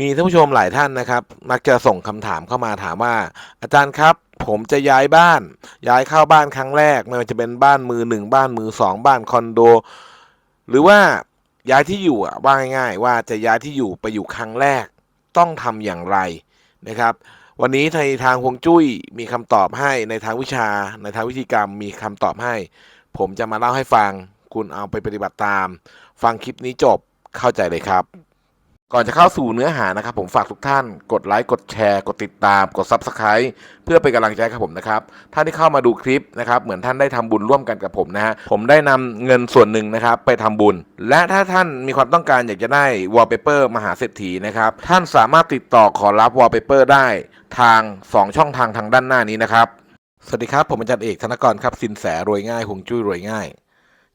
มีท่านผู้ชมหลายท่านนะครับ มักจะส่งคำถามเข้ามาถามว่า อาจารย์ครับ ผมจะย้ายบ้าน ย้ายเข้าบ้านครั้งแรก ไม่ว่าจะเป็นบ้านมือหนึ่งบ้านมือสองบ้านคอนโด หรือว่าย้ายที่อยู่อะว่าง่ายๆ ว่าจะย้ายที่อยู่ไปอยู่ครั้งแรก ต้องทำอย่างไรนะครับ วันนี้ในทางฮวงจุ้ยมีคำตอบให้ในทางวิชา ในทางวิธีกรรมมีคำตอบให้ ผมจะมาเล่าให้ฟัง คุณเอาไปปฏิบัติตาม ฟังคลิปนี้จบเข้าใจเลยครับ ก่อนจะเข้าสู่เนื้อหานะครับ ผมฝากทุกท่านกดไลค์กดแชร์กดติดตาม กด Subscribe เพื่อเป็นกำลังใจให้กับผมนะครับท่านที่เข้ามาดูคลิปนะครับเหมือนท่านได้ทำบุญร่วมกันกับผมนะฮะผมได้นำเงินส่วนหนึ่งนะครับไปทำบุญ และถ้าท่านมีความต้องการอยากจะได้วอลเปเปอร์มหาเศรษฐีนะครับท่านสามารถติดต่อขอรับวอลเปเปอร์ได้ทาง 2 ช่องทางทางด้านหน้านี้นะครับสวัสดีครับผมอาจารย์เอกธนกรครับสินแสรวยง่ายหงจุ้ยรวยง่าย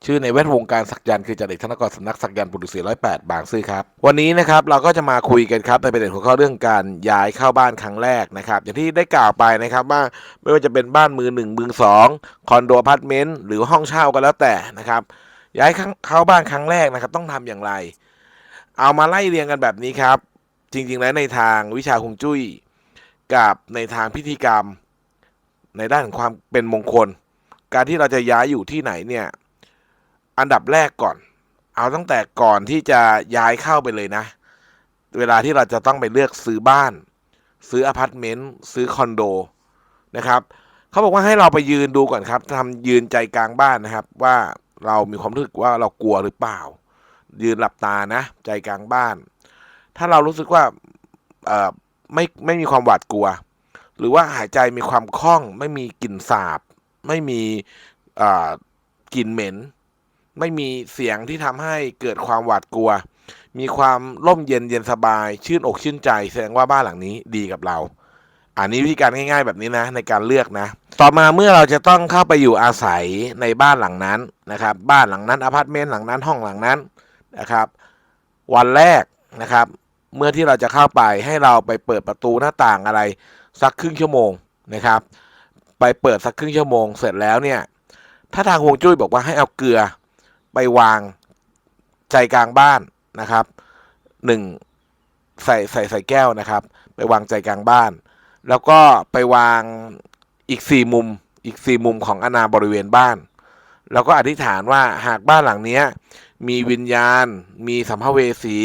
ชื่อในแวดวงการสักยันต์คือจันเอกธนกรสำนักสักยันต์ปุรุษีร้อยแปดบางซื่อครับ วันนี้นะครับเราก็จะมาคุยกันครับในประเด็นหัวข้อเรื่องการย้ายเข้าบ้านครั้งแรกนะครับ อย่างที่ได้กล่าวไปนะครับว่าไม่ว่าจะเป็นบ้านมือหนึ่งมือสองคอนโดอพาร์ตเมนต์หรือห้องเช่าก็แล้วแต่นะครับ ย้ายเข้าบ้านครั้งแรกนะครับ ต้องทำอย่างไร เอามาไล่เรียงกันแบบนี้ครับ จริงๆแล้วในทางวิชาคงจุ้ยกับในทางพิธีกรรม ในด้านของความเป็นมงคล การที่เราจะย้ายอยู่ที่ไหนเนี่ย อันดับแรกก่อน เอาตั้งแต่ก่อนที่จะย้ายเข้าไปเลยนะ เวลาที่เราจะต้องไปเลือกซื้อบ้าน ซื้ออพาร์ตเมนต์ซื้อคอนโดนะครับเขาบอกว่าให้เราไปยืนดูก่อนครับทำยืนใจกลางบ้านนะครับ ว่าเรามีความรู้สึกว่าเรากลัวหรือเปล่า ยืนหลับตานะ ใจกลางบ้าน ถ้าเรารู้สึกว่าไม่ไม่มีความหวาดกลัว หรือว่าหายใจมีความคล่อง ไม่มีกลิ่นสาบ ไม่มีกลิ่นเหม็น ไม่มีเสียงที่ทำให้เกิดความหวาดกลัว มีความร่มเย็นเย็นสบาย ชื่นอกชื่นใจ แสดงว่าบ้านหลังนี้ดีกับเรา อันนี้วิธีการง่าย ๆ แบบนี้นะในการเลือกนะ ต่อมาเมื่อเราจะต้องเข้าไปอยู่อาศัยในบ้านหลังนั้นนะครับ บ้านหลังนั้นอพาร์ตเมนต์หลังนั้นห้องหลังนั้นนะครับ วันแรกนะครับ เมื่อที่เราจะเข้าไปให้เราไปเปิดประตูหน้าต่างอะไร สักครึ่งชั่วโมงนะครับ ไปเปิดสักครึ่งชั่วโมง เสร็จแล้วเนี่ยถ้าทางฮวงจุ้ยบอกว่าให้เอาเกลือ ไปวางใจกลางบ้านนะครับหนึ่งใส่ใส่ใส่แก้วนะครับ ไปวางใจกลางบ้าน แล้วก็ไปวางอีกสี่มุมอีกสี่มุมของอนาบริเวณบ้าน แล้วก็อธิษฐานว่าหากบ้านหลังนี้มีวิญญาณ มีสัมภเวสี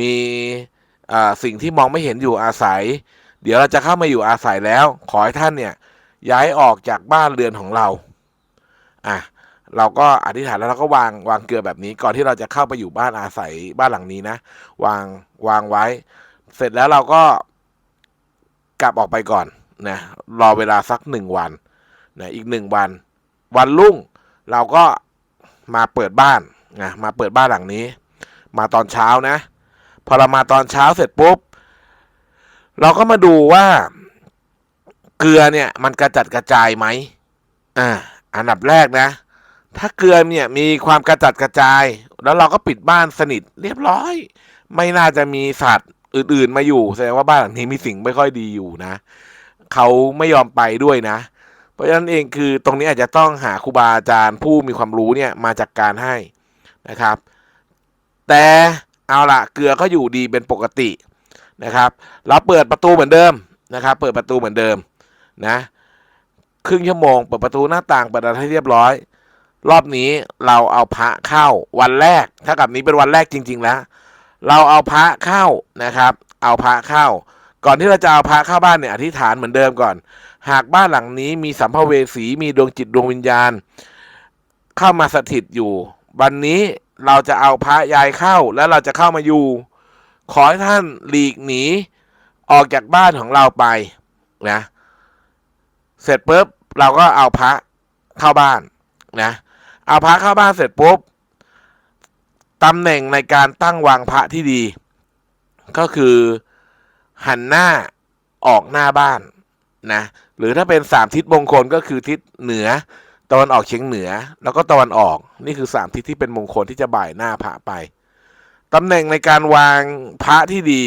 มีสิ่งที่มองไม่เห็นอยู่อาศัย เดี๋ยวเราจะเข้ามาอยู่อาศัยแล้ว ขอให้ท่านเนี่ยย้ายออกจากบ้านเรือนของเราอะ เราก็อธิษฐานแล้วเราก็วางวางเกลือแบบนี้ ก่อนที่เราจะเข้าไปอยู่บ้านอาศัยบ้านหลังนี้นะ วางวางไว้ เสร็จแล้วเราก็กลับออกไปก่อนนะรอเวลาสักหนึ่งวันนะอีกหนึ่งวัน วันรุ่งเราก็มาเปิดบ้านนะมาเปิดบ้านหลังนี้ มาตอนเช้านะ พอเรามาตอนเช้าเสร็จปุ๊บ เราก็มาดูว่าเกลือเนี่ยมันกระจัดกระจายไหมอ่าอันดับแรกนะ ถ้าเกลือเนี่ยมีความกระจัดกระจาย แล้วเราก็ปิดบ้านสนิทเรียบร้อย ไม่น่าจะมีสัตว์อื่น ๆ มาอยู่แสดงว่าบ้านหลังนี้มีสิ่งไม่ค่อยดีอยู่นะเขาไม่ยอมไปด้วยนะ เพราะฉะนั้นเองคือตรงนี้อาจจะต้องหาครูบาอาจารย์ผู้มีความรู้เนี่ยมาจัดกการให้นะครับ แต่เอาละเกลือก็อยู่ดีเป็นปกตินะครับ เราเปิดประตูเหมือนเดิมนะครับ เปิดประตูเหมือนเดิมนะครึ่งชั่วโมงเปิดประตูหน้าต่างเปิดอะไรให้เรียบร้อย รอบนี้เราเอาพระเข้าวันแรกถ้ากับนี้เป็นวันแรกจริง ๆ แล้ว เราเอาพระเข้านะครับ เอาพระเข้า ก่อนที่เราจะเอาพระเข้าบ้านเนี่ยอธิษฐานเหมือนเดิมก่อน หากบ้านหลังนี้มีสัมภเวสีมีดวงจิตดวงวิญญาณ เข้ามาสถิตอยู่ วันนี้เราจะเอาพระยายเข้าแล้วเราจะเข้ามาอยู่ ขอให้ท่านหลีกหนีออกจากบ้านของเราไปนะเสร็จปุ๊บเราก็เอาพระเข้าบ้านนะ เอาพระเข้าบ้านเสร็จปุ๊บตำแหน่งในการตั้งวางพระที่ดี ก็คือหันหน้าออกหน้าบ้านนะหรือถ้าเป็นสามทิศมงคลก็คือทิศเหนือตะวันออกเฉียงเหนือ แล้วก็ตะวันออกนี่คือสามทิศที่เป็นมงคลที่จะบ่ายหน้าพระไปตำแหน่งในการวางพระที่ดี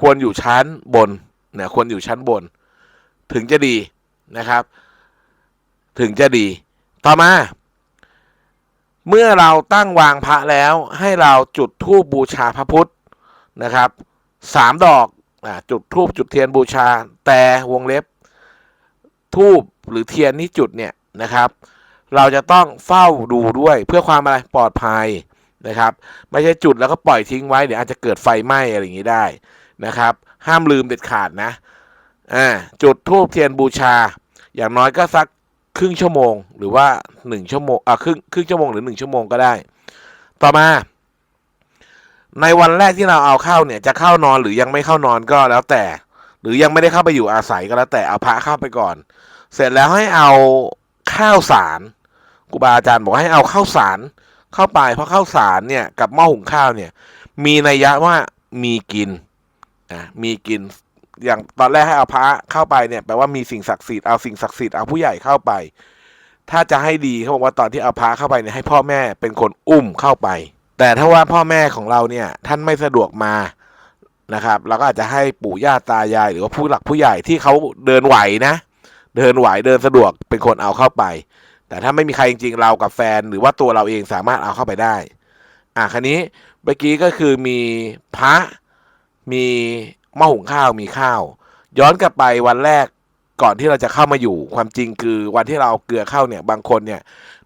ควรอยู่ชั้นบนเนี่ยควรอยู่ชั้นบน ถึงจะดีนะครับ ถึงจะดี ต่อมา เมื่อเราตั้งวางพระแล้วให้เราจุดธูปบูชาพระพุทธนะครับสามดอกอจุดทูบจุดเทียนบูชา แต่วงเล็บทูบหรือเทียนที่จุดเนี่ยนะครับ เราจะต้องเฝ้าดูด้วยเพื่อความอะไรปลอดภัยนะครับ ไม่ใช่จุดแล้วก็ปล่อยทิ้งไว้เดี๋ยวอาจจะเกิดไฟไหม้อะไรอย่างนี้ได้นะครับ ห้ามลืมเด็ดขาดนะอ่าจุดทูบเทียนบูชา อย่างน้อยก็สัก ครึ่งชั่วโมงหรือว่าหนึ่งชั่วโมงอ่าครึ่งครึ่งชั่วโมงหรือหนึ่งชั่วโมงก็ได้ ต่อมา ในวันแรกที่เราเอาเข้าเนี่ยจะเข้านอนหรือยังไม่เข้านอนก็แล้วแต่ หรือยังไม่ได้เข้าไปอยู่อาศัยก็แล้วแต่เอาพระเข้าไปก่อน เสร็จแล้วให้เอาข้าวสารครูบาอาจารย์บอกให้เอาข้าวสารเข้าไปเพราะข้าวสารเนี่ยกับหม้อหุงข้าวเนี่ย มีนัยยะว่ามีกินอะมีกิน อย่างตอนแรกให้เอาพระเข้าไปเนี่ยแปลว่ามีสิ่งศักดิ์สิทธิ์เอาสิ่งศักดิ์สิทธิ์เอาผู้ใหญ่เข้าไป ถ้าจะให้ดีเขาบอกว่าตอนที่เอาพระเข้าไปเนี่ยให้พ่อแม่เป็นคนอุ้มเข้าไป แต่ถ้าว่าพ่อแม่ของเราเนี่ยท่านไม่สะดวกมานะครับเราก็อาจจะให้ปู่ย่าตายาย หรือว่าผู้หลักผู้ใหญ่ที่เขาเดินไหวนะ เดินไหวเดินสะดวกเป็นคนเอาเข้าไป แต่ถ้าไม่มีใครจริงๆเรากับแฟนหรือว่าตัวเราเองสามารถเอาเข้าไปได้ อะคันนี้เมื่อกี้ก็คือมีพระมี หม้อหุงข้าวมีข้าว ย้อนกลับไปวันแรกก่อนที่เราจะเข้ามาอยู่ความจริงคือวันที่เราเอาเกลือเข้าเนี่ยบางคนเนี่ย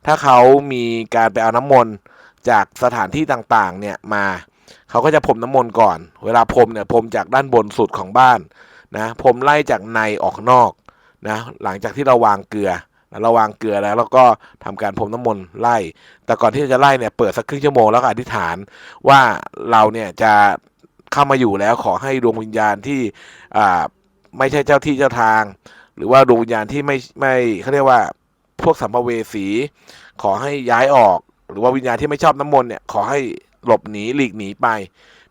ถ้าเขามีการไปเอาน้ำมนต์จากสถานที่ต่างๆ เนี่ยมาเขาก็จะพรมน้ำมนต์ก่อน เวลาพรมเนี่ยพรมจากด้านบนสุดของบ้านนะพรมไล่จากในออกนอกนะหลังจากที่เราวางเกลือเราวางเกลือแล้วแล้วก็ทำการพรมน้ำมนต์ไล่ แต่ก่อนที่จะไล่เนี่ยเปิดสักครึ่งชั่วโมงแล้วก็อธิษฐานว่าเราเนี่ยจะ เข้ามาอยู่แล้วขอให้ดวงวิญญาณที่อ่าไม่ใช่เจ้าที่เจ้าทาง หรือว่าดวงวิญญาณที่ไม่ไม่เขาเรียกว่าพวกสัมภเวสี ขอให้ย้ายออก หรือว่าวิญญาณที่ไม่ชอบน้ำมนต์เนี่ยขอให้หลบหนีหลีกหนีไป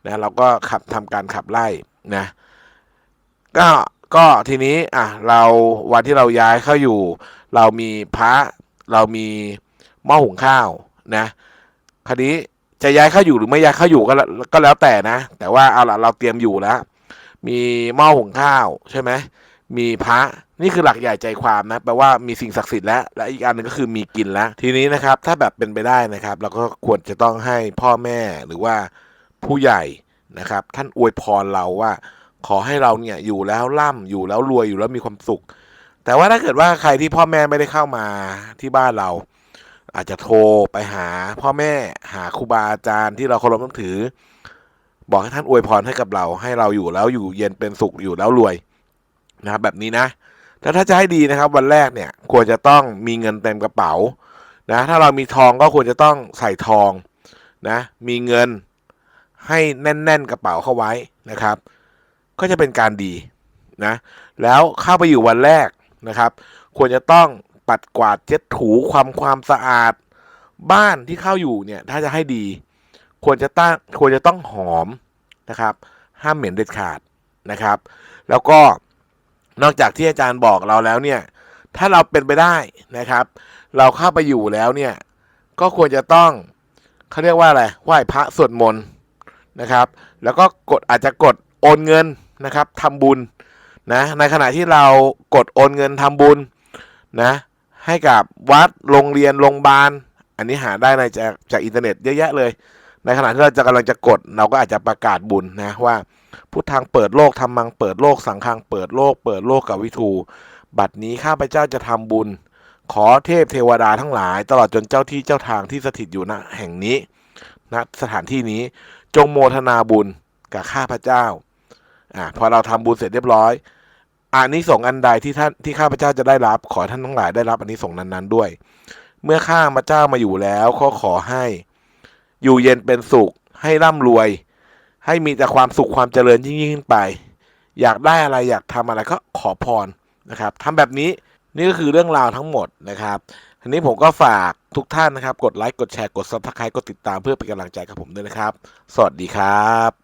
นะเราก็ขับทำการขับไล่นะก็ก็ทีนี้อะเราวันที่เราย้ายเข้าอยู่ เรามีพระเรามีหม้อหุงข้าวนะคราวนี้ จะย้ายเข้าอยู่หรือไม่ย้ายเข้าอยู่ก็แล้วก็แล้วแต่นะ แต่ว่าเอาละเราเตรียมอยู่แล้ว มีหม้อหุงข้าวใช่ไหมมีพระนี่คือหลักใหญ่ใจความนะแปลว่ามีสิ่งศักดิ์สิทธิ์แล้วและอีกอันหนึ่งก็คือมีกินแล้ว ทีนี้นะครับ ถ้าแบบเป็นไปได้นะครับ เราก็ควรจะต้องให้พ่อแม่หรือว่าผู้ใหญ่นะครับ ท่านอวยพรเราว่า ขอให้เราเนี่ยอยู่แล้วร่ำอยู่แล้วรวยอยู่แล้วมีความสุข แต่ว่าถ้าเกิดว่าใครที่พ่อแม่ไม่ได้เข้ามาที่บ้านเรา อาจจะโทรไปหาพ่อแม่หาครูบาอาจารย์ที่เราเคารพนับถือ บอกให้ท่านอวยพรให้กับเรา ให้เราอยู่แล้วอยู่เย็นเป็นสุขอยู่แล้วรวยนะครับ แบบนี้นะแล้วถ้าจะให้ดีนะครับ วันแรกเนี่ยควรจะต้องมีเงินเต็มกระเป๋านะถ้าเรามีทองก็ควรจะต้องใส่ทองนะมีเงินให้แน่น ๆ กระเป๋าเข้าไว้นะครับ ก็จะเป็นการดีนะแล้วเข้าไปอยู่วันแรกนะครับ ควรจะต้อง ปัดกวาดเช็ดถูความความสะอาด บ้านที่เข้าอยู่เนี่ยถ้าจะให้ดี ควรจะตั้งควรจะต้องหอมนะครับ ห้ามเหม็นเด็ดขาดนะครับ แล้วก็นอกจากที่อาจารย์บอกเราแล้วเนี่ย ถ้าเราเป็นไปได้นะครับ เราเข้าไปอยู่แล้วเนี่ย ก็ควรจะต้องเขาเรียกว่าอะไรไหว้พระสวดมนต์นะครับ แล้วก็กดอาจจะกดโอนเงินนะครับทำบุญนะในขณะที่เรากดโอนเงินทำบุญนะ ให้กับวัดโรงเรียนโรงพยาบาล อันนี้หาได้ในจากจากอินเทอร์เน็ตเยอะแยะเลย ในขณะที่เราจะกำลังจะกด เราก็อาจจะประกาศบุญนะว่าพุทธังเปิดโลกทำมังเปิดโลกสังฆังเปิดโลก เปิดโลกกับวิทูบัดนี้ข้าพเจ้าจะทำบุญ ขอเทพเทวดาทั้งหลาย ตลอดจนเจ้าที่เจ้าทางที่สถิตอยู่ณแห่งนี้ณสถานที่นี้จงโมทนาบุญกับข้าพเจ้าอ่าพอเราทำบุญเสร็จเรียบร้อย อานิสงส์อันใดที่ท่านที่ข้าพเจ้าจะได้รับ ขอท่านทั้งหลายได้รับอานิสงส์นั้นๆด้วย เมื่อข้าพเจ้ามาอยู่แล้วก็ขอให้ อยู่เย็นเป็นสุข ให้ร่ำรวย ให้มีแต่ความสุขความเจริญยิ่งยิ่งขึ้นไป อยากได้อะไรอยากทำอะไรก็ขอพรนะครับทำแบบนี้นี่ก็คือเรื่องราวทั้งหมดนะครับทีนี้ผมก็ฝากทุกท่านนะครับ กดไลค์กดแชร์กด subscribe กดติดตามเพื่อเป็นกำลังใจกับผมด้วยนะครับ สวัสดีครับ